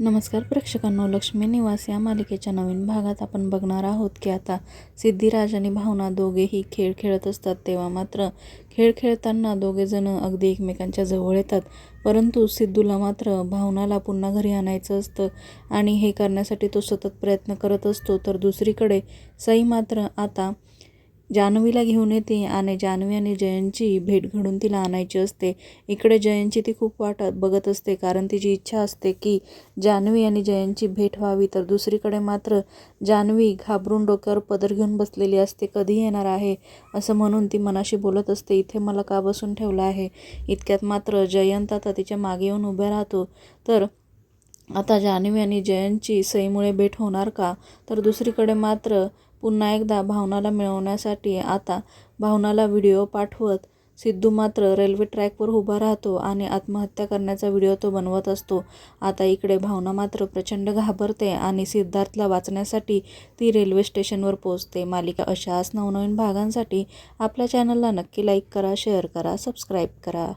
नमस्कार प्रेक्षकांनो लक्ष्मी निवास या मालिकेच्या नवीन भागात आपण बघणार आहोत की आता सिद्धिराज आणि भावना दोघेही खेळ खेळत असतात. तेव्हा मात्र खेळ खेळताना दोघेजण अगदी एकमेकांच्या जवळ येतात. परंतु सिद्धूला मात्र भावनाला पुन्हा घरी आणायचं असतं आणि हे करण्यासाठी तो सतत प्रयत्न करत असतो. तर दुसरीकडे सई मात्र आता जान्हवीला घेऊन येते आणि जान्हवी आणि जयंतची भेट घडून तिला आणायची असते. इकडे जयंतची ती खूप वाट बघत असते कारण तिची इच्छा असते की जान्हवी आणि जयंतची भेट व्हावी. तर दुसरीकडे मात्र जान्हवी घाबरून डोक्यावर पदर घेऊन बसलेली असते. कधी येणार आहे असं म्हणून ती मनाशी बोलत असते इथे मला का बसून ठेवलं आहे? इतक्यात मात्र जयंत आता तिच्यामागे येऊन उभ्या राहतो. तर आता जान्हवी आणि जयंतची सईमुळे भेट होणार का? तर दुसरीकडे मात्र पुन्हा एकदा भावनाला मिळवण्यासाठी आता भावनाला व्हिडिओ पाठवत सिद्धू मात्र रेल्वे ट्रॅकवर उभा राहतो आणि आत्महत्या करण्याचा व्हिडिओ तो बनवत असतो. आता इकडे भावना मात्र प्रचंड घाबरते आणि सिद्धार्थला वाचण्यासाठी ती रेल्वे स्टेशनवर पोहोचते. मालिका अशाच नवनवीन भागांसाठी आपल्या चॅनलला नक्की लाईक करा शेअर करा सबस्क्राईब करा.